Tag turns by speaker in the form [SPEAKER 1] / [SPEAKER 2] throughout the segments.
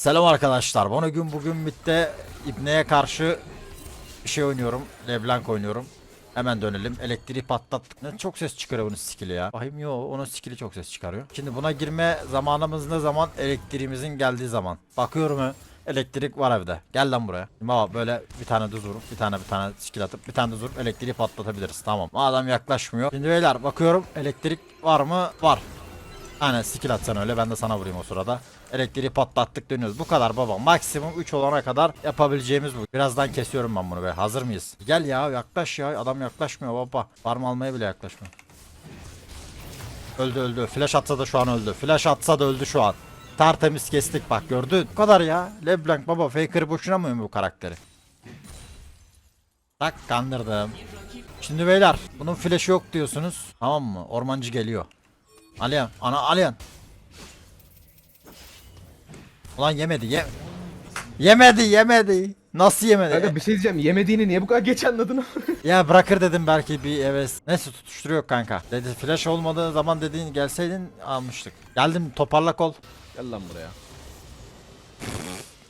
[SPEAKER 1] Selam arkadaşlar. Bana gün bugün bitti. İbne'ye karşı şey oynuyorum. Leblanc oynuyorum. Hemen dönelim. Elektriği patlattık. Ne çok ses çıkarıyor bunun skill'i ya. Bahim yo onun skill'i çok ses çıkarıyor. Şimdi buna girme zamanımız ne zaman? Elektriğimizin geldiği zaman. Bakıyorum ha. Elektrik var evde. Gel lan buraya. Şimdi baba böyle bir tane düz vurup bir tane bir tane skill atıp bir tane düz vurup elektriği patlatabiliriz. Tamam. Adam yaklaşmıyor. Şimdi beyler bakıyorum elektrik var mı? Var. Aynen skill atsan öyle ben de sana vurayım o sırada. Elektriği patlattık dönüyoruz. Bu kadar baba. Maksimum 3 olana kadar yapabileceğimiz bu. Birazdan kesiyorum ben bunu be. Hazır mıyız? Gel ya yaklaş ya. Adam yaklaşmıyor baba. Farm almaya bile yaklaşmıyor. Öldü öldü. Flash atsa da şu an öldü. Flash atsa da öldü şu an. Tertemiz kestik bak gördün. Bu kadar ya. Leblanc baba Faker boşuna mı bu karakteri? Tak kandırdım. Şimdi beyler bunun flash'ı yok diyorsunuz. Tamam mı? Ormancı geliyor. Aliyan. Ana Aliyan. Ulan yemedi ye. Yemedi yemedi. Nasıl yemedi?
[SPEAKER 2] Kanka bir şey diyeceğim yemediğini niye bu kadar geç anladın
[SPEAKER 1] Ya bırakır dedim belki bir heves. Neyse tutuşturuyor kanka. Dedi flash olmadığı zaman dediğin gelseydin almıştık. Geldim toparla kol.
[SPEAKER 2] Gel lan buraya.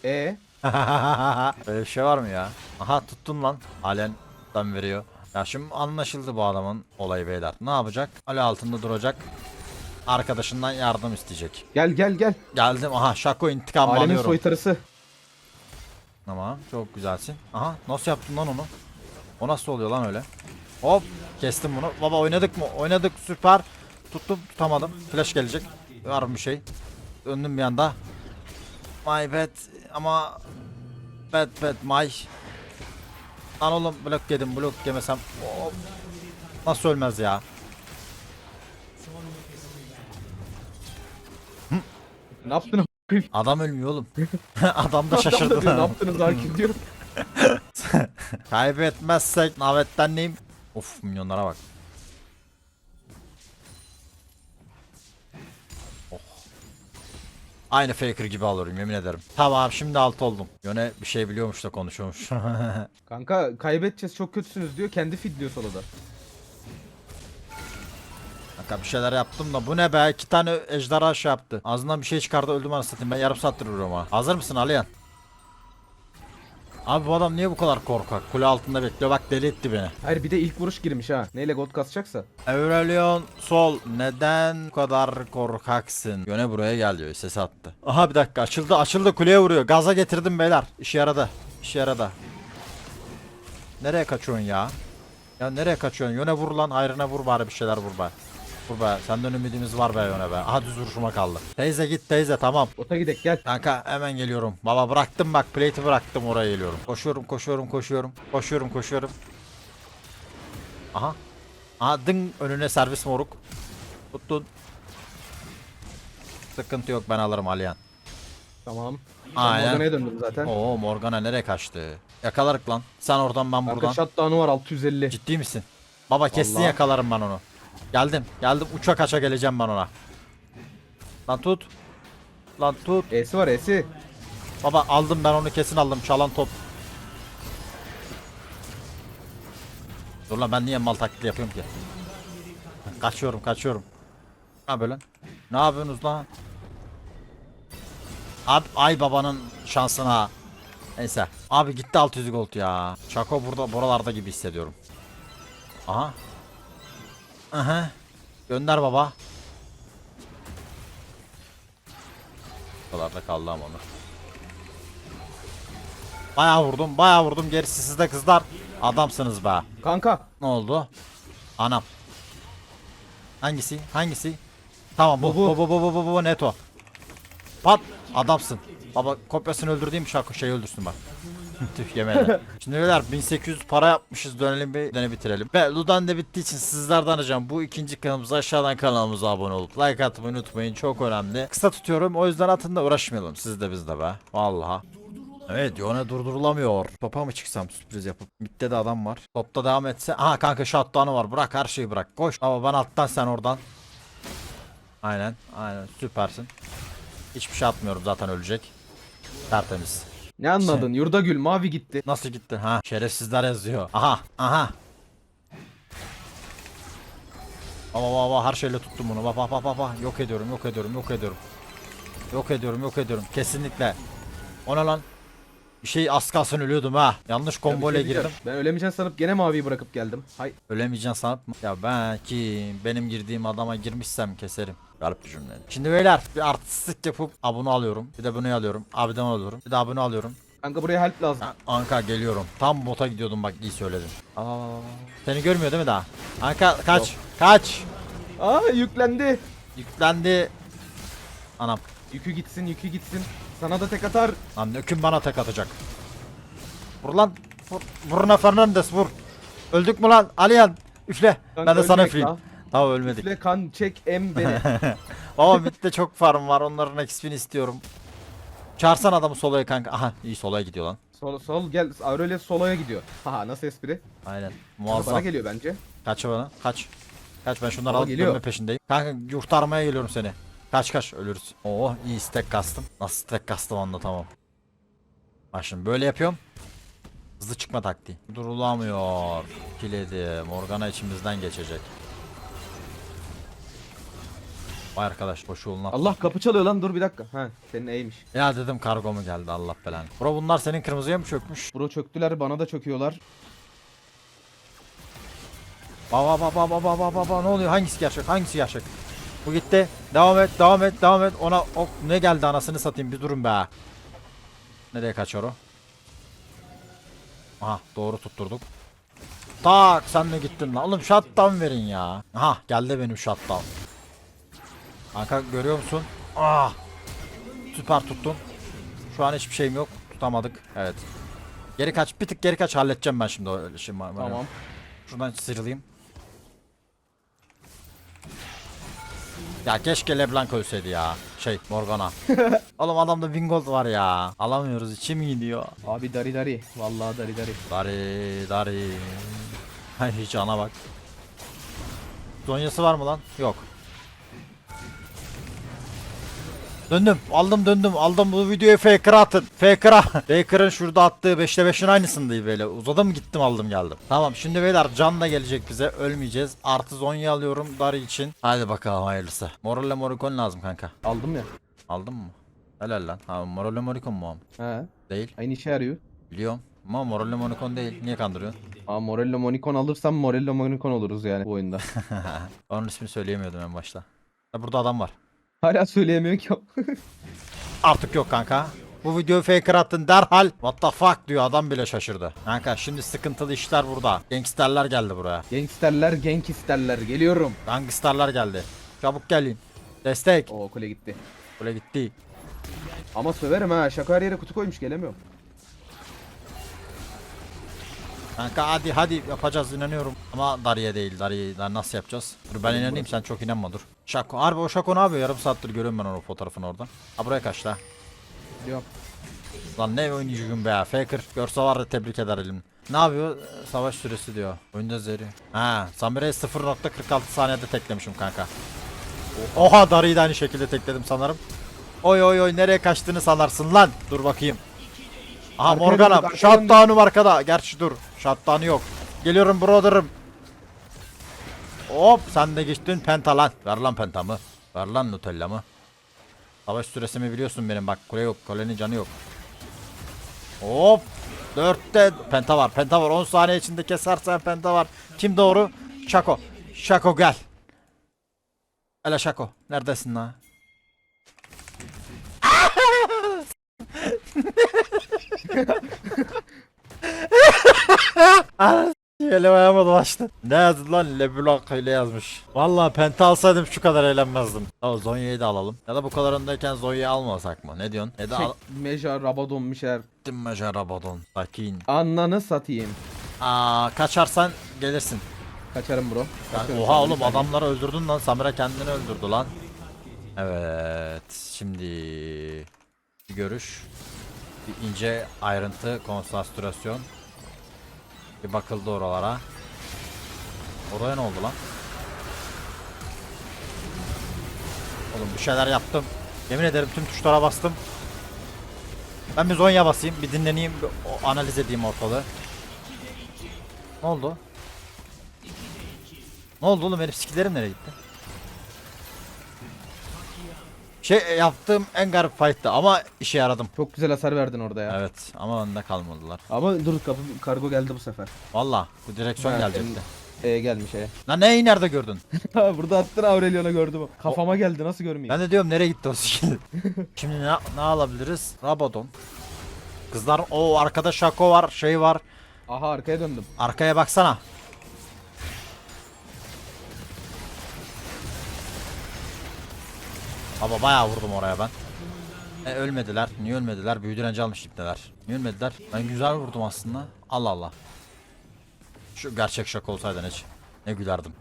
[SPEAKER 2] E
[SPEAKER 1] Böyle bir şey var mı ya? Aha tuttun lan. Alen'den veriyor. Ya şimdi anlaşıldı bu adamın olayı beyler. Ne yapacak? Ali altında duracak. Arkadaşından yardım isteyecek.
[SPEAKER 2] gel gel gel.
[SPEAKER 1] Geldim aha şako intikam
[SPEAKER 2] Alemin
[SPEAKER 1] alıyorum.
[SPEAKER 2] soytarısı.
[SPEAKER 1] Tamam çok güzelsin. Aha nasıl yaptın lan onu? O nasıl oluyor lan öyle? Hop kestim bunu. Baba oynadık mı? Oynadık süper. Tuttum tutamadım. Flash gelecek. Var mı bir şey? Döndüm bir anda. My bad ama bad bad my. Lan oğlum blok yedim blok yemesem. Hop. Nasıl ölmez ya?
[SPEAKER 2] Ne yaptın?
[SPEAKER 1] Adam ölmüyor oğlum. Adam da
[SPEAKER 2] Adam da
[SPEAKER 1] şaşırdı.
[SPEAKER 2] diyor, ne yaptınız Hakim diyor.
[SPEAKER 1] Kaybetmezsek navetten neyim? Of milyonlara bak. Oh. Aynı faker gibi alıyorum yemin ederim. Tamam şimdi alt oldum. Yöne bir şey biliyormuş da konuşuyormuş.
[SPEAKER 2] Kanka kaybedeceğiz çok kötüsünüz diyor. Kendi fidliyor solada.
[SPEAKER 1] Kanka bir şeyler yaptım da bu ne be? İki tane ejderha şey yaptı. Ağzından bir şey çıkardı öldüm anasını satayım. Ben yarım saattir vuruyorum ha. Hazır mısın Aliyan? Abi bu adam niye bu kadar korkak? Kule altında bekliyor. Bak deli etti beni.
[SPEAKER 2] Hayır bir de ilk vuruş girmiş ha. Neyle gold kasacaksa.
[SPEAKER 1] Aurelion Sol neden bu kadar korkaksın? Yöne buraya gel diyor ses attı. Aha bir dakika açıldı açıldı kuleye vuruyor. Gaza getirdim beyler. İşe yaradı. İşe yaradı. Nereye kaçıyorsun ya? Ya nereye kaçıyorsun? Yöne vur lan hayrına vur bari bir şeyler vur be. Vur be senden ümidimiz var be yöne be. Aha düz vuruşuma kaldı. Teyze git teyze tamam.
[SPEAKER 2] Ota gidek gel.
[SPEAKER 1] Kanka hemen geliyorum. Baba bıraktım bak plate'i bıraktım oraya geliyorum. Koşuyorum koşuyorum koşuyorum. Koşuyorum koşuyorum. Aha. Aha dın önüne servis moruk. Tuttun. Sıkıntı yok ben alırım Aliyan.
[SPEAKER 2] Tamam.
[SPEAKER 1] Aynen.
[SPEAKER 2] Morgana'ya döndüm zaten.
[SPEAKER 1] Oo Morgana nereye kaçtı? Yakalarık lan. Sen oradan ben buradan.
[SPEAKER 2] shutdown'u var 650.
[SPEAKER 1] Ciddi misin? Baba kesin
[SPEAKER 2] Vallahi.
[SPEAKER 1] yakalarım ben onu. Geldim. Geldim uça kaça geleceğim ben ona. Lan tut. Lan tut.
[SPEAKER 2] E'si var E'si.
[SPEAKER 1] Baba aldım ben onu kesin aldım çalan top. Dur lan ben niye mal taklidi yapıyorum ki? Kaçıyorum kaçıyorum. Ne yapıyor lan? Ne yapıyorsunuz lan? Abi ay babanın şansına. Neyse. Abi gitti 600 gold ya. Çako burada buralarda gibi hissediyorum. Aha. Aha. Gönder baba. Buralarda kaldı ama onu. Bayağı vurdum, bayağı vurdum. Gerisi sizde kızlar. Adamsınız be.
[SPEAKER 2] Kanka.
[SPEAKER 1] Ne oldu? Anam. Hangisi? Hangisi? Tamam bu.
[SPEAKER 2] Bu,
[SPEAKER 1] Bu
[SPEAKER 2] bu.
[SPEAKER 1] bu bu bu bu, bu, neto. Pat. Adamsın. Baba kopyasını öldürdüğüm şarkı şey öldürsün bak. Tüh yemedi. Şimdi beyler 1800 para yapmışız dönelim bir dene bitirelim. Ve Ludan da bittiği için sizlerden ricam bu ikinci kanalımıza aşağıdan kanalımıza abone olup like atmayı unutmayın çok önemli. Kısa tutuyorum o yüzden atın da uğraşmayalım siz de biz de be. Vallahi. Evet Yone durdurulamıyor. Topa mı çıksam sürpriz yapıp. Midde de adam var. Topta devam etse. Aha kanka shutdown'u var. Bırak her şeyi bırak. Koş. Ama ben alttan sen oradan. Aynen. Aynen. Süpersin. Hiçbir şey atmıyorum zaten ölecek. Tertemiz.
[SPEAKER 2] Ne anladın? Yurda gül mavi gitti.
[SPEAKER 1] Nasıl gitti? Ha şerefsizler yazıyor. Aha aha. Baba baba her şeyle tuttum bunu. Baba baba baba yok ediyorum yok ediyorum yok ediyorum. Yok ediyorum yok ediyorum. Kesinlikle. O ne lan? Bir şey az kalsın ölüyordum ha. Yanlış kombo ile
[SPEAKER 2] şey
[SPEAKER 1] girdim.
[SPEAKER 2] Ben ölemeyeceğim sanıp gene maviyi bırakıp geldim. Hay.
[SPEAKER 1] Ölemeyeceksin sanıp mı? Ya ben ki benim girdiğim adama girmişsem keserim. Garip bir cümle. Şimdi beyler bir artistlik yapıp abone alıyorum. Bir de bunu alıyorum. Abiden alıyorum. Bir de abone alıyorum.
[SPEAKER 2] Kanka buraya help lazım.
[SPEAKER 1] Ha, Anka geliyorum. Tam bota gidiyordum bak iyi söyledin. Aa, seni görmüyor değil mi daha? Anka kaç. Kaç.
[SPEAKER 2] Aa yüklendi.
[SPEAKER 1] Yüklendi. Anam.
[SPEAKER 2] Yükü gitsin yükü gitsin. Sana da tek atar.
[SPEAKER 1] Lan Nöküm bana tek atacak. Vur lan. Vur. Vuruna Fernandes vur. Öldük mü lan? Aliyan. Üfle.
[SPEAKER 2] Kanka
[SPEAKER 1] ben de sana üfleyeyim.
[SPEAKER 2] ya.
[SPEAKER 1] Tamam ölmedik.
[SPEAKER 2] Üfle kan çek em beni.
[SPEAKER 1] Baba midde çok farm var. Onların XP'ni istiyorum. Çağırsan adamı solaya kanka. Aha iyi solaya gidiyor lan.
[SPEAKER 2] sol sol gel. Aurelius soloya gidiyor. Haha nasıl espri?
[SPEAKER 1] Aynen.
[SPEAKER 2] Bana
[SPEAKER 1] Muazzam.
[SPEAKER 2] geliyor bence.
[SPEAKER 1] Kaç bana. Kaç. Kaç ben şunları
[SPEAKER 2] Baba
[SPEAKER 1] alıp
[SPEAKER 2] geliyor.
[SPEAKER 1] dönme peşindeyim. Kanka yurtarmaya geliyorum seni. Kaç kaç ölürüz. Oo iyi stack kastım. Nasıl stack kastım anlatamam. Bak şimdi böyle yapıyorum. Hızlı çıkma taktiği. Durulamıyor. Kilidi. Morgana içimizden geçecek. Vay arkadaş boş yoluna.
[SPEAKER 2] Allah kapı çalıyor lan dur bir dakika. Ha senin E'ymiş.
[SPEAKER 1] Ya dedim kargo mu geldi Allah belanı. Bro bunlar senin kırmızıya mı çökmüş?
[SPEAKER 2] Bro çöktüler bana da çöküyorlar.
[SPEAKER 1] Baba baba baba baba baba ne oluyor? Hangisi gerçek? Hangisi gerçek? Bu gitti. Devam et, devam et, devam et. Ona ok ne geldi anasını satayım bir durun be. Nereye kaçıyor o? Aha doğru tutturduk. Tak sen de gittin lan. Oğlum shutdown verin ya. Aha geldi benim shutdown. Kanka görüyor musun? Ah. Süper tuttun. Şu an hiçbir şeyim yok. Tutamadık. Evet. Geri kaç. Bir tık geri kaç halledeceğim ben şimdi o şimdi.
[SPEAKER 2] Tamam.
[SPEAKER 1] Şuradan sıyrılayım. Ya keşke Leblanc ölseydi ya. Şey Morgana. Oğlum adamda Wingold var ya. Alamıyoruz içim gidiyor.
[SPEAKER 2] Abi dari dari. Vallahi dari dari.
[SPEAKER 1] Dari dari. Hiç ana bak. Zonyası var mı lan? Yok. Döndüm. Aldım döndüm. Aldım bu videoyu faker atın. Faker'a. Faker'ın şurada attığı 5'te 5'in aynısındaydı böyle. Uzadım gittim aldım geldim. Tamam şimdi beyler can da gelecek bize. Ölmeyeceğiz. Artı Zonya alıyorum Dari için. Hadi bakalım hayırlısı. Moralle Morikon lazım kanka.
[SPEAKER 2] Aldım ya.
[SPEAKER 1] Aldın mı? Helal lan. Ha Moralle Morikon mu?
[SPEAKER 2] He.
[SPEAKER 1] Değil.
[SPEAKER 2] Aynı işe yarıyor.
[SPEAKER 1] Biliyorum. Ama Moralle Morikon değil. Niye kandırıyorsun?
[SPEAKER 2] Aa Morello Monicon alırsam Morello Monicon oluruz yani bu oyunda.
[SPEAKER 1] Onun ismini söyleyemiyordum en başta. Burada adam var.
[SPEAKER 2] Hala söyleyemiyor ki.
[SPEAKER 1] Artık yok kanka. Bu videoyu faker attın derhal. What the fuck diyor adam bile şaşırdı. Kanka şimdi sıkıntılı işler burada. Gangsterler geldi buraya.
[SPEAKER 2] Gangsterler, isterler. Geliyorum.
[SPEAKER 1] Gangsterler geldi. Çabuk gelin. Destek.
[SPEAKER 2] O kule gitti.
[SPEAKER 1] Kule gitti.
[SPEAKER 2] Ama söverim ha. Şaka her yere kutu koymuş gelemiyorum.
[SPEAKER 1] Kanka hadi hadi yapacağız inanıyorum. Ama Dariye değil. Dariye nasıl yapacağız? Dur ben inanayım sen çok inanma dur. Şako. Harbi o Şako ne yapıyor? Yarım saattir görüyorum ben onun fotoğrafını oradan. Ha buraya kaçtı ha.
[SPEAKER 2] Yok.
[SPEAKER 1] Lan ne oyuncu gün be. Faker görse var da tebrik ederim. Ne yapıyor? Savaş süresi diyor. Oyunda zeri. Ha, Samira'yı 0.46 saniyede teklemişim kanka. Oha Darı'yı da aynı şekilde tekledim sanırım. Oy oy oy nereye kaçtığını sanarsın lan. Dur bakayım. Aha Morgana. Shutdown'um arkada. Gerçi dur. Shutdown'u yok. Geliyorum brother'ım. Hop sen de geçtin penta lan. Ver lan pentamı. Ver lan Nutella'mı. Savaş süresimi biliyorsun benim bak kule yok. Kulenin canı yok. Hop. Dörtte penta var. Penta var. 10 saniye içinde kesersen penta var. Kim doğru? Şako. Şako gel. Hele Şako. Neredesin lan? Elim ayağıma dolaştı. Ne yazdı lan? Leblanc öyle yazmış. Vallahi penta alsaydım şu kadar eğlenmezdim. Tamam Zonya'yı da alalım. Ya da bu kadar öndeyken Zonya'yı almasak mı? Ne diyorsun? Ya da al...
[SPEAKER 2] Meja, Rabadon, Mişer.
[SPEAKER 1] Gittim Rabadon. Sakin.
[SPEAKER 2] Ananı satayım.
[SPEAKER 1] Aa kaçarsan gelirsin.
[SPEAKER 2] Kaçarım bro. Kaçıyorum
[SPEAKER 1] oha oğlum
[SPEAKER 2] bir saniye.
[SPEAKER 1] adamları öldürdün lan. Samira kendini öldürdü lan. Evet. Şimdi bir görüş. Bir ince ayrıntı, konsantrasyon. Bir bakıldı oralara. Oraya ne oldu lan? Oğlum bir şeyler yaptım. Yemin ederim tüm tuşlara bastım. Ben bir Zonya basayım, bir dinleneyim, bir analiz edeyim ortalığı. Ne oldu? Ne oldu oğlum herif skillerim nereye gitti? Şey yaptığım en garip fight'tı ama işe yaradım.
[SPEAKER 2] Çok güzel hasar verdin orada ya.
[SPEAKER 1] Evet ama önde kalmadılar.
[SPEAKER 2] Ama dur kapı kargo geldi bu sefer.
[SPEAKER 1] Valla bu direksiyon
[SPEAKER 2] Evet,
[SPEAKER 1] gelecekti.
[SPEAKER 2] E gelmiş e.
[SPEAKER 1] Lan neyi nerede gördün?
[SPEAKER 2] Ha, Burada attın Aurelion'a gördüm. Kafama geldi nasıl görmeyeyim?
[SPEAKER 1] Ben de diyorum nereye gitti o skill? Şimdi ne, ne alabiliriz? Rabadon. Kızlar o arkada Şako var şey var.
[SPEAKER 2] Aha arkaya döndüm.
[SPEAKER 1] Arkaya baksana. Ama bayağı vurdum oraya ben. E, ölmediler. Niye ölmediler? Büyü direnci almış ipneler. Niye ölmediler? Ben güzel vurdum aslında. Allah Allah. Şu gerçek şaka olsaydı hiç. Ne gülerdim.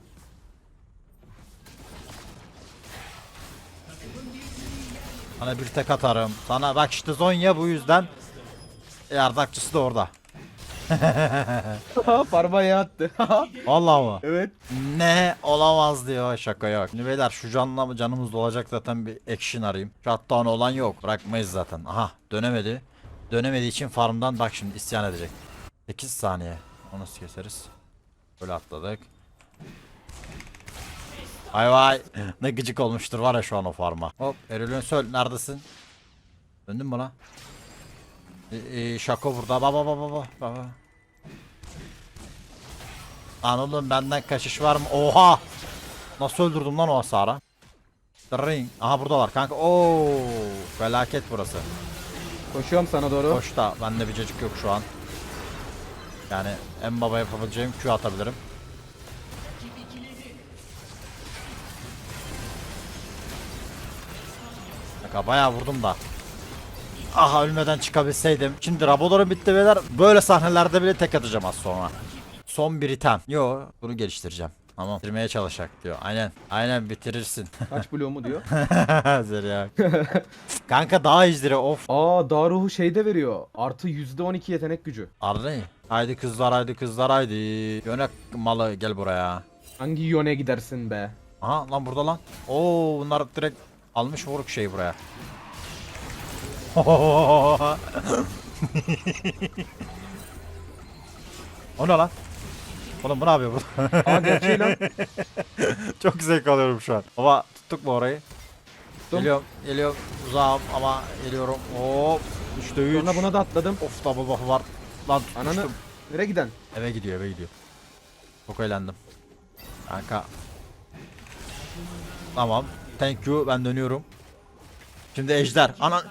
[SPEAKER 1] Sana bir tek atarım. Sana bak işte Zonya bu yüzden. Yardakçısı da orada.
[SPEAKER 2] Parmağı attı.
[SPEAKER 1] Vallahi mı?
[SPEAKER 2] evet.
[SPEAKER 1] Ne olamaz diyor şaka yok. Şimdi beyler şu canla mı canımız dolacak zaten bir action arayayım. Shutdown olan yok. Bırakmayız zaten. Aha dönemedi. Dönemediği için farmdan bak şimdi isyan edecek. 8 saniye. Onu nasıl keseriz? Böyle atladık. Vay vay. ne gıcık olmuştur var ya şu an o farma. Hop Erilön söl neredesin? Döndün mü lan? Ee, e, Şako burada. Baba baba baba. baba. Lan oğlum benden kaçış var mı? Oha! Nasıl öldürdüm lan o hasara? Ring. Aha buradalar kanka. Oo, felaket burası.
[SPEAKER 2] Koşuyorum sana doğru.
[SPEAKER 1] Hoş da bende bir cacık yok şu an. Yani en baba yapabileceğim Q atabilirim. Kanka bayağı vurdum da. Aha ölmeden çıkabilseydim. Şimdi Rabodor'un bitti beyler. Böyle sahnelerde bile tek atacağım az sonra. Son bir item. Yo bunu geliştireceğim. Tamam. Bitirmeye çalışacak diyor. Aynen. Aynen bitirirsin.
[SPEAKER 2] Kaç bloğu mu diyor.
[SPEAKER 1] Zeriya. Kanka daha izdire of.
[SPEAKER 2] Aa dağ ruhu şeyde veriyor. Artı %12 yetenek gücü.
[SPEAKER 1] Arne. Haydi kızlar haydi kızlar haydi. Yönek malı gel buraya.
[SPEAKER 2] Hangi yöne gidersin be?
[SPEAKER 1] Aha lan burada lan. Oo bunlar direkt almış vuruk şey buraya. o ne lan? Oğlum bu ne yapıyor bu?
[SPEAKER 2] Aa gerçeği lan.
[SPEAKER 1] Çok zevk alıyorum şu an. Baba tuttuk mu orayı?
[SPEAKER 2] Tuttum.
[SPEAKER 1] Geliyorum, geliyorum. Uzağım ama geliyorum. Hop. 3'te 3.
[SPEAKER 2] Sonra buna da atladım.
[SPEAKER 1] Of double buff var. Lan
[SPEAKER 2] Ananı.
[SPEAKER 1] tutmuştum.
[SPEAKER 2] Nereye giden?
[SPEAKER 1] Eve gidiyor eve gidiyor. Çok eğlendim. Kanka. Tamam. Thank you ben dönüyorum. Şimdi ejder. Ana.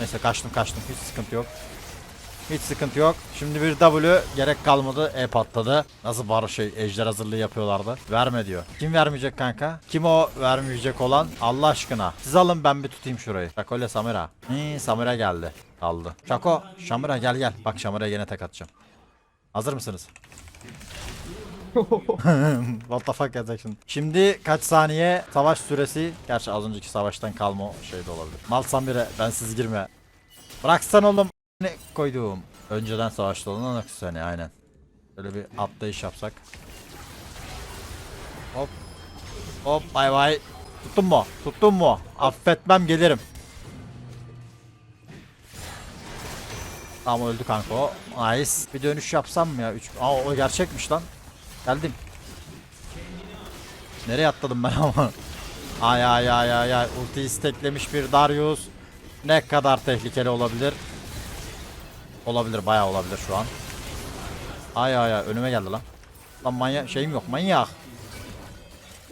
[SPEAKER 1] Neyse kaçtım kaçtım hiç sıkıntı yok. Hiç sıkıntı yok. Şimdi bir W gerek kalmadı. E patladı. Nasıl bar şey ejder hazırlığı yapıyorlardı. Verme diyor. Kim vermeyecek kanka? Kim o vermeyecek olan? Allah aşkına. Siz alın ben bir tutayım şurayı. Şako ile Samira. Hii, Samira geldi. Kaldı. Şako. Şamira gel gel. Bak Şamira'ya gene tek atacağım. Hazır mısınız? What the fuck yazacak şimdi. Şimdi kaç saniye savaş süresi? Gerçi az önceki savaştan kalma şey de olabilir. Mal Samira bensiz girme. Bıraksan oğlum. Ne koydum. Önceden savaşta olan Aksusani aynen. Böyle bir atlayış yapsak. Hop. Hop bay bay. Tuttun mu? Tuttun mu? Affetmem gelirim. Tamam öldü kanka o. Nice. Bir dönüş yapsam mı ya? Üç... Aa o gerçekmiş lan. Geldim. Nereye atladım ben ama? Ay ay ay ay ay. Ulti isteklemiş bir Darius. Ne kadar tehlikeli olabilir? Olabilir bayağı olabilir şu an. Ay ay ay önüme geldi lan. Lan manyak şeyim yok manyak.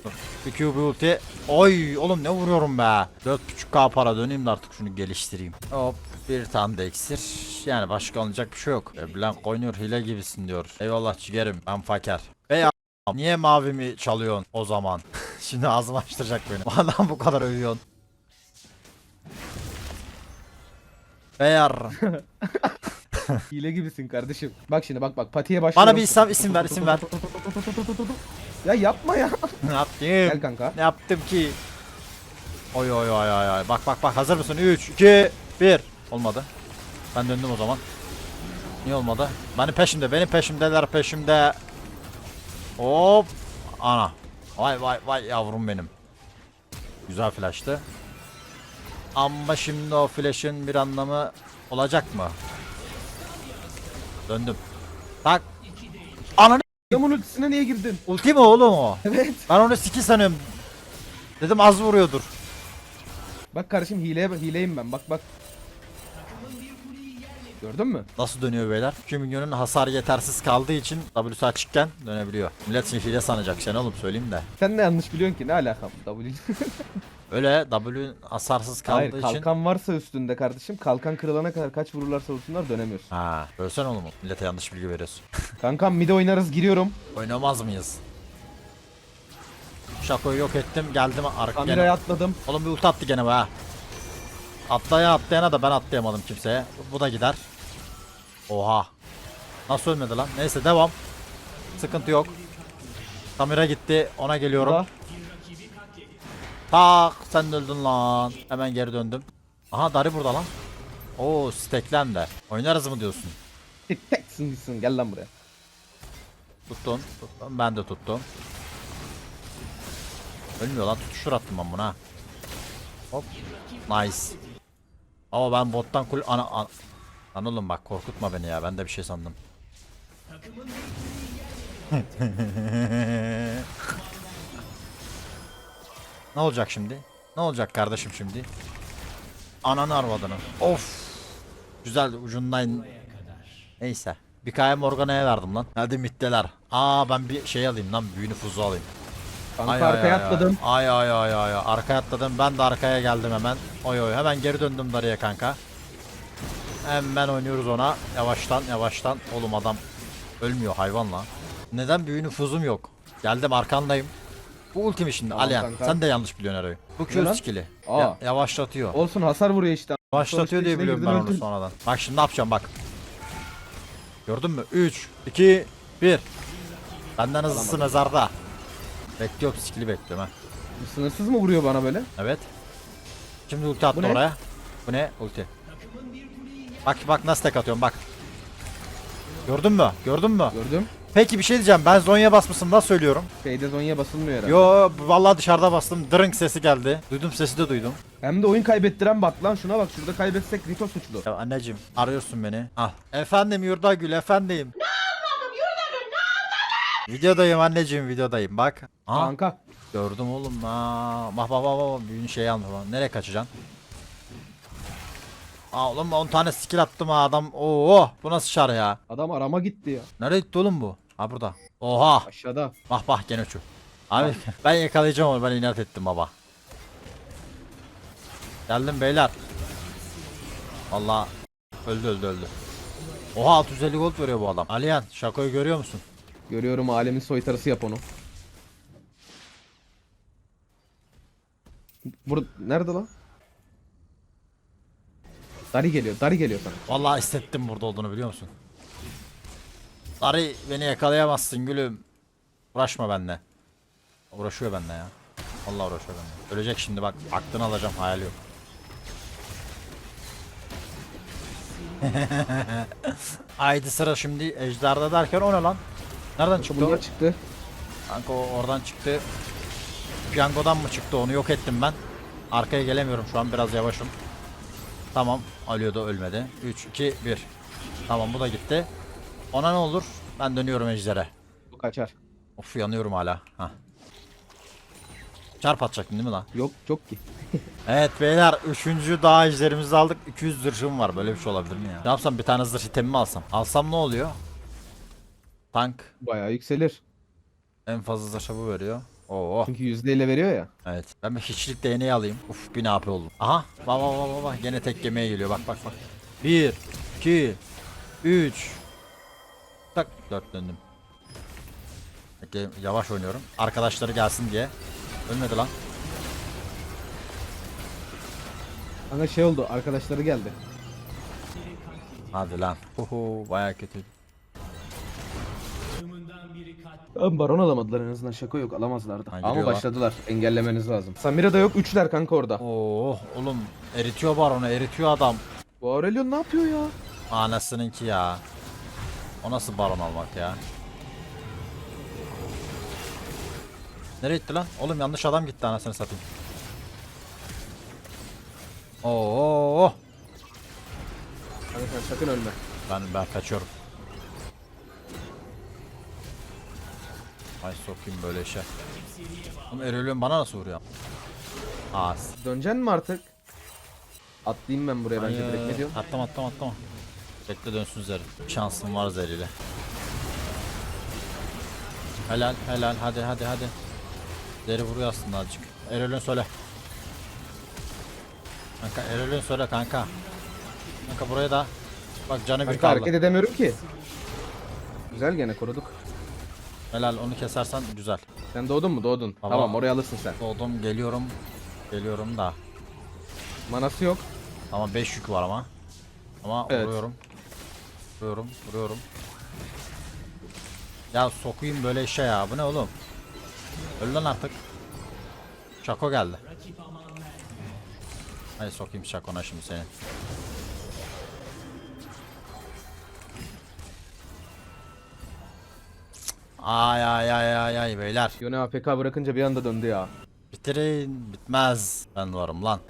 [SPEAKER 1] Dur. Bir Q ulti. Oy oğlum ne vuruyorum be. 4.5k para döneyim de artık şunu geliştireyim. Hop bir tane de iksir. Yani başka alınacak bir şey yok. E, Blank oynuyor hile gibisin diyor. Eyvallah ciğerim ben fakir. Bey niye mavimi çalıyorsun o zaman? Şimdi ağzımı açtıracak beni. Bu adam bu kadar övüyorsun. Beyar.
[SPEAKER 2] Hile gibisin kardeşim. Bak şimdi bak bak patiye başlıyorum.
[SPEAKER 1] Bana bir isim, isim ver isim ver.
[SPEAKER 2] Ya yapma ya.
[SPEAKER 1] ne yaptım?
[SPEAKER 2] Gel kanka.
[SPEAKER 1] Ne yaptım ki? Oy oy oy oy oy. Bak bak bak hazır mısın? 3 2 1. Olmadı. Ben döndüm o zaman. Niye olmadı? Benim peşimde, benim peşimdeler peşimde. Hop. Ana. Vay vay vay yavrum benim. Güzel flash'tı. Ama şimdi o flash'ın bir anlamı olacak mı? Döndüm. Tak. Ananı
[SPEAKER 2] Adamın ultisine niye girdin?
[SPEAKER 1] ulti mi oğlum o?
[SPEAKER 2] Evet.
[SPEAKER 1] Ben onu skill sanıyorum. Dedim az vuruyordur.
[SPEAKER 2] Bak kardeşim hileye hileyim ben bak bak. Gördün mü?
[SPEAKER 1] Nasıl dönüyor beyler? 2 milyonun hasar yetersiz kaldığı için W'su açıkken dönebiliyor. Millet şimdi hile sanacak sen oğlum söyleyeyim de.
[SPEAKER 2] Sen ne yanlış biliyorsun ki ne alakam W.
[SPEAKER 1] Öyle W hasarsız kaldığı
[SPEAKER 2] Hayır
[SPEAKER 1] için.
[SPEAKER 2] kalkan varsa üstünde kardeşim kalkan kırılana kadar kaç vururlarsa vursunlar dönemiyorsun.
[SPEAKER 1] Ha, ölsen oğlum millete yanlış bilgi veriyorsun.
[SPEAKER 2] Kankam mid oynarız giriyorum.
[SPEAKER 1] Oynamaz mıyız? Şakoyu yok ettim geldim arka
[SPEAKER 2] Kameraya
[SPEAKER 1] gene.
[SPEAKER 2] atladım.
[SPEAKER 1] Oğlum bir ulti attı gene be ha. Atlaya atlayana da ben atlayamadım kimseye. Bu da gider. Oha. Nasıl ölmedi lan? Neyse devam. Sıkıntı yok. Kamera gitti. Ona geliyorum.
[SPEAKER 2] Burada.
[SPEAKER 1] Tak sen öldün lan. Hemen geri döndüm. Aha Dari burada lan. Oo steklen de. Oynarız mı diyorsun?
[SPEAKER 2] Teksin gitsin gel lan buraya.
[SPEAKER 1] Tuttun. Tuttun. Ben de tuttum. Ölmüyor lan. Tutuştur attım ben buna. Hop. Nice. Ama ben bottan kul... Ana... ana... Lan oğlum bak korkutma beni ya. Ben de bir şey sandım. ne olacak şimdi? Ne olacak kardeşim şimdi? Ananı arvadını. Of. Güzel ucundan Neyse. Bir kaya Morgana'ya verdim lan. Hadi mitteler. Aa ben bir şey alayım lan. Büyü nüfuzu alayım.
[SPEAKER 2] Kanka
[SPEAKER 1] Ay, ay,
[SPEAKER 2] arkaya
[SPEAKER 1] ay, ay.
[SPEAKER 2] atladım.
[SPEAKER 1] Ay ay ay ay ay. Arkaya atladım. Ben de arkaya geldim hemen. Oy oy. Hemen geri döndüm Darı'ya kanka. Hemen oynuyoruz ona. Yavaştan yavaştan. Oğlum adam ölmüyor hayvan lan. Neden büyü nüfuzum yok? Geldim arkandayım. Bu ultimi şimdi
[SPEAKER 2] Tamam
[SPEAKER 1] Alihan.
[SPEAKER 2] kanka.
[SPEAKER 1] Sen de yanlış biliyorsun Ero'yu. Bu Q skill'i.
[SPEAKER 2] Aa.
[SPEAKER 1] Ya- yavaşlatıyor.
[SPEAKER 2] Olsun hasar vuruyor işte.
[SPEAKER 1] Başlatıyor
[SPEAKER 2] Sonuçta
[SPEAKER 1] diye biliyorum ben onu sonradan. Bak şimdi ne yapacağım bak. Gördün mü? 3, 2, 1. Benden hızlısı mezarda. Bekliyorum skill'i bekliyorum ha.
[SPEAKER 2] Sınırsız mı vuruyor bana böyle?
[SPEAKER 1] Evet. Şimdi ulti attı
[SPEAKER 2] Bu ne?
[SPEAKER 1] oraya. Bu ne? Ulti. Bak bak nasıl tek atıyorum bak. Gördün mü? Gördün mü?
[SPEAKER 2] Gördüm.
[SPEAKER 1] Peki bir şey diyeceğim. Ben Zonya basmışım nasıl söylüyorum?
[SPEAKER 2] Şeyde Zonya basılmıyor herhalde.
[SPEAKER 1] Yo vallahi dışarıda bastım. Drink sesi geldi. Duydum sesi de duydum.
[SPEAKER 2] Hem de oyun kaybettiren bak lan şuna bak şurada kaybetsek Rito suçlu.
[SPEAKER 1] Ya anneciğim arıyorsun beni. Al. Efendim Yurdagül efendim. Videodayım anneciğim videodayım bak. Aha
[SPEAKER 2] Kanka.
[SPEAKER 1] gördüm oğlum. Aa, bak bak bak bak büyüğün şey alma bak. Nereye kaçacaksın? Aa oğlum 10 tane skill attım ha adam. Oo bu nasıl şar ya?
[SPEAKER 2] Adam arama gitti ya.
[SPEAKER 1] Nereye gitti oğlum bu? Ha burada. Oha.
[SPEAKER 2] Aşağıda.
[SPEAKER 1] Bak bak gene uçu. Abi ben yakalayacağım onu ben inat ettim baba. Geldim beyler. Valla öldü öldü öldü. Oha 650 gold veriyor bu adam. Aliyan şakoyu görüyor musun?
[SPEAKER 2] Görüyorum alemin soytarısı yap onu. Bur nerede lan? Dari geliyor, Dari geliyor sana.
[SPEAKER 1] Vallahi hissettim burada olduğunu biliyor musun? Ari beni yakalayamazsın gülüm. Uğraşma benimle. Uğraşıyor benimle ya. Vallahi uğraşıyor benimle. Ölecek şimdi bak aklını alacağım hayal yok. Haydi sıra şimdi ejderda derken o ne lan? Nereden çıktı o?
[SPEAKER 2] Bunlar çıktı.
[SPEAKER 1] Kanka o oradan çıktı. Piyangodan mı çıktı onu yok ettim ben. Arkaya gelemiyorum şu an biraz yavaşım. Tamam Alio da ölmedi. 3, 2, 1. Tamam bu da gitti. Ona ne olur? Ben dönüyorum ejdere.
[SPEAKER 2] Bu kaçar.
[SPEAKER 1] Of yanıyorum hala. Hah. Çarp atacaktın değil mi lan?
[SPEAKER 2] Yok, çok ki.
[SPEAKER 1] Evet beyler 3. dağ ejderimizi aldık. 200 zırhım var. Böyle bir şey olabilir mi ya? Ne yapsam bir tane zırh itemimi alsam? Alsam ne oluyor? Tank
[SPEAKER 2] Bayağı yükselir.
[SPEAKER 1] en fazla bu veriyor. Oo.
[SPEAKER 2] Çünkü yüzdeyle veriyor ya.
[SPEAKER 1] Evet. Ben bir hiçlik değneği alayım. Uf bir AP oldum. Aha. Bak bak bak bak. Gene tek yemeğe geliyor. Bak bak bak. 1 2 3 Tak 4 döndüm. Bekle, yavaş oynuyorum. Arkadaşları gelsin diye. Ölmedi lan.
[SPEAKER 2] Kanka şey oldu, arkadaşları geldi.
[SPEAKER 1] Hadi lan. Huhu baya kötü.
[SPEAKER 2] Ön baron alamadılar en azından şaka yok alamazlardı.
[SPEAKER 1] Ha,
[SPEAKER 2] Ama
[SPEAKER 1] giriyorlar.
[SPEAKER 2] başladılar. Engellemeniz lazım. Samira'da yok, üçler kanka orada.
[SPEAKER 1] Oo oğlum eritiyor baronu eritiyor adam.
[SPEAKER 2] Bu Aurelion ne yapıyor ya?
[SPEAKER 1] Anasınınki ya. O nasıl baron almak ya? Nereye gitti lan? Oğlum yanlış adam gitti anasını satayım. Oo,
[SPEAKER 2] Kanka sen sakın ölme.
[SPEAKER 1] ben ben kaçıyorum. Ay sokayım böyle işe. Oğlum Erol'ün bana nasıl vuruyor? Az.
[SPEAKER 2] Döneceksin mi artık? Atlayayım ben buraya bence direkt ne diyorsun?
[SPEAKER 1] Atlama atlama atlama. Bekle dönsün Zeri. Şansım var Zeri ile. Helal helal hadi hadi hadi. Zeri vuruyor aslında azıcık. Erol'ün söyle. Kanka Erol'ün söyle kanka. Kanka buraya da. Bak canı bir
[SPEAKER 2] Kanka
[SPEAKER 1] kaldı.
[SPEAKER 2] hareket edemiyorum ki. Güzel gene koruduk.
[SPEAKER 1] Helal onu kesersen güzel.
[SPEAKER 2] Sen doğdun mu? Doğdun.
[SPEAKER 1] Tamam.
[SPEAKER 2] Tamam oraya alırsın sen.
[SPEAKER 1] Doğdum geliyorum. Geliyorum da.
[SPEAKER 2] Manası yok.
[SPEAKER 1] Ama 5 yük var ama. Ama
[SPEAKER 2] Evet.
[SPEAKER 1] vuruyorum. Vuruyorum, vuruyorum. Ya sokayım böyle işe ya. Bu ne oğlum? Öl lan artık. Şako geldi. Hadi sokayım şakona şimdi senin. Ay ay ay ay ay beyler.
[SPEAKER 2] Yone APK bırakınca bir anda döndü ya.
[SPEAKER 1] Bitirin bitmez. Ben varım lan.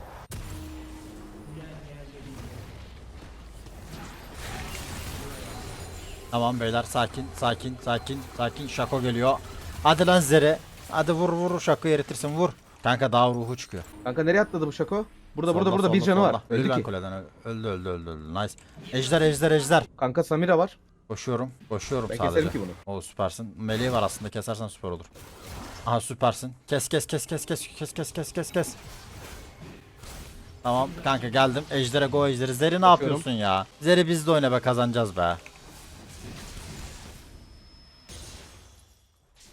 [SPEAKER 1] Tamam beyler sakin sakin sakin sakin şako geliyor. Hadi lan zere. Hadi vur vur şako eritirsin vur. Kanka daha ruhu çıkıyor.
[SPEAKER 2] Kanka nereye atladı bu şako? Burada burada
[SPEAKER 1] Solda,
[SPEAKER 2] burada bir
[SPEAKER 1] solda,
[SPEAKER 2] canı var.
[SPEAKER 1] solda.
[SPEAKER 2] Öldü
[SPEAKER 1] Öldü lan
[SPEAKER 2] ki.
[SPEAKER 1] kuleden öldü öldü öldü öldü. Nice. Ejder ejder ejder.
[SPEAKER 2] Kanka Samira var.
[SPEAKER 1] Koşuyorum koşuyorum
[SPEAKER 2] Ben
[SPEAKER 1] sadece.
[SPEAKER 2] keserim ki bunu.
[SPEAKER 1] O süpersin. Meleği var aslında kesersen süper olur. Aha süpersin. Kes kes kes kes kes kes kes kes kes kes. Tamam kanka geldim. Ejder'e go ejderi. Zeri ne
[SPEAKER 2] Bakıyorum.
[SPEAKER 1] yapıyorsun ya? Zeri bizde oyna be kazanacağız be.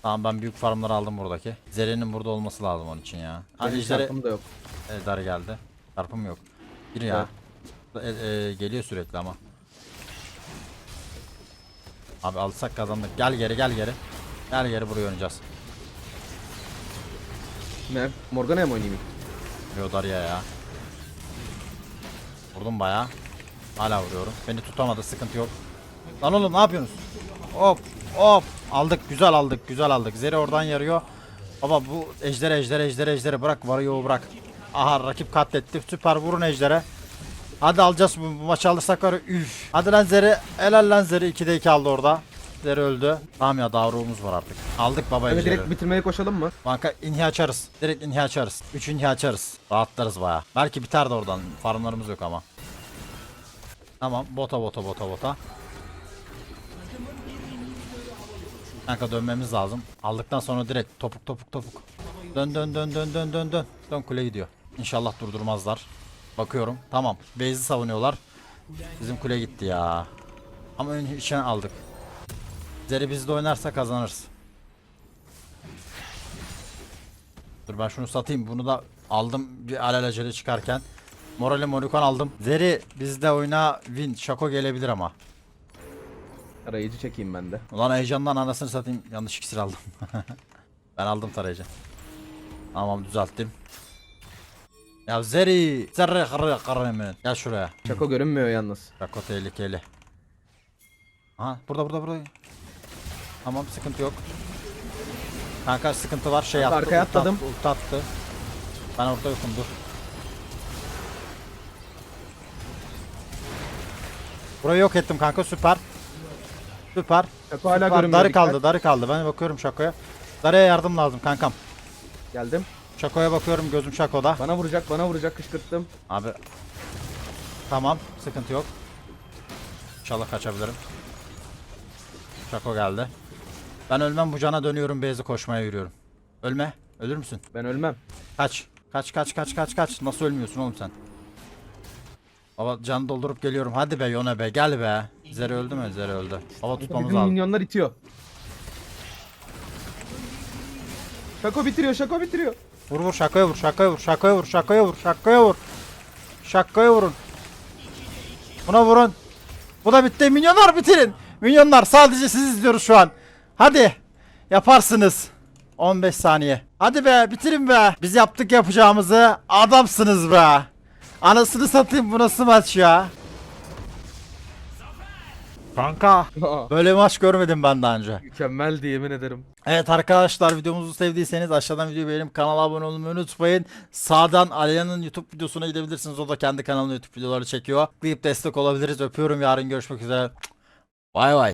[SPEAKER 1] Tamam ben büyük farmları aldım buradaki. Zeri'nin burada olması lazım onun için ya. Ha
[SPEAKER 2] Benim
[SPEAKER 1] Ejder'e
[SPEAKER 2] çarpım da yok.
[SPEAKER 1] Ejder geldi. Çarpım yok. Bir ya. E- e, geliyor sürekli ama. Abi alsak kazandık. Gel geri gel geri. Gel geri buraya oynayacağız.
[SPEAKER 2] Ne? Morgana'ya mı oynayayım?
[SPEAKER 1] Yodarya ya. Vurdum bayağı. Hala vuruyorum. Beni tutamadı sıkıntı yok. Lan oğlum ne yapıyorsunuz? Hop hop. Aldık güzel aldık güzel aldık. Zeri oradan yarıyor. Baba bu ejder ejder ejder ejderi bırak varıyor bırak. Aha rakip katletti. Süper vurun ejdere. Hadi alacağız bu, bu maçı alırsak var ya, üf. Hadi lan Zeri. Helal lan Zeri. 2'de 2 aldı orada. Zeri öldü. Tamam ya daha ruhumuz var artık. Aldık baba
[SPEAKER 2] Kanka
[SPEAKER 1] ejderi.
[SPEAKER 2] direkt bitirmeye koşalım mı?
[SPEAKER 1] Banka inhi açarız. Direkt inhi açarız. 3 inhi açarız. Rahatlarız baya. Belki biter de oradan. Farmlarımız yok ama. Tamam. Bota bota bota bota. Kanka dönmemiz lazım. Aldıktan sonra direkt topuk topuk topuk. Dön dön dön dön dön dön dön. Dön kule gidiyor. İnşallah durdurmazlar. Bakıyorum. Tamam. Base'i savunuyorlar. Bizim kule gitti ya. Ama ön içine aldık. Zeri bizde oynarsa kazanırız. Dur ben şunu satayım. Bunu da aldım bir alelacele çıkarken. Morale Morikon aldım. Zeri bizde oyna win. Şako gelebilir ama.
[SPEAKER 2] Arayıcı çekeyim ben de.
[SPEAKER 1] Ulan heyecandan anasını satayım. Yanlış iksir aldım. ben aldım tarayıcı. Tamam düzelttim. Ya Zeri. Zerre karı karı Gel şuraya.
[SPEAKER 2] Şako görünmüyor yalnız.
[SPEAKER 1] Şako tehlikeli. Aha burada burada burada. Tamam sıkıntı yok. Kanka sıkıntı var şey
[SPEAKER 2] Kanka
[SPEAKER 1] attı.
[SPEAKER 2] arkaya
[SPEAKER 1] ulti
[SPEAKER 2] atladım.
[SPEAKER 1] attı, ulti attı. Ben orada yokum dur. Burayı yok ettim kanka süper. Süper.
[SPEAKER 2] Şako hala görünmüyor.
[SPEAKER 1] Darı kaldı darı kaldı. Ben bakıyorum Şako'ya. Darı'ya yardım lazım kankam.
[SPEAKER 2] Geldim.
[SPEAKER 1] Şako'ya bakıyorum gözüm Şako'da.
[SPEAKER 2] Bana vuracak bana vuracak kışkırttım.
[SPEAKER 1] Abi. Tamam sıkıntı yok. İnşallah kaçabilirim. Şako geldi. Ben ölmem bu cana dönüyorum bezi koşmaya yürüyorum. Ölme. Ölür müsün?
[SPEAKER 2] Ben ölmem.
[SPEAKER 1] Kaç. Kaç kaç kaç kaç kaç. Nasıl ölmüyorsun oğlum sen? Baba can doldurup geliyorum. Hadi be Yone be gel be. Zeri öldü mü? Zeri öldü. Baba tutmamız
[SPEAKER 2] Bizim
[SPEAKER 1] lazım.
[SPEAKER 2] minyonlar itiyor. Şako bitiriyor şako bitiriyor.
[SPEAKER 1] Vur vur şakaya vur şakaya vur şakaya vur şakaya vur şakaya vur. Şakaya vurun. Buna vurun. Bu da bitti. Minyonlar bitirin. Minyonlar sadece siz izliyoruz şu an. Hadi. Yaparsınız. 15 saniye. Hadi be bitirin be. Biz yaptık yapacağımızı. Adamsınız be. Anasını satayım bu nasıl maç ya. Kanka. Böyle maç görmedim ben daha önce.
[SPEAKER 2] Mükemmeldi yemin ederim.
[SPEAKER 1] Evet arkadaşlar videomuzu sevdiyseniz aşağıdan videoyu beğenip kanala abone olmayı unutmayın. Sağdan Alia'nın YouTube videosuna gidebilirsiniz. O da kendi kanalına YouTube videoları çekiyor. Kıyıp destek olabiliriz. Öpüyorum yarın görüşmek üzere. Bay bay.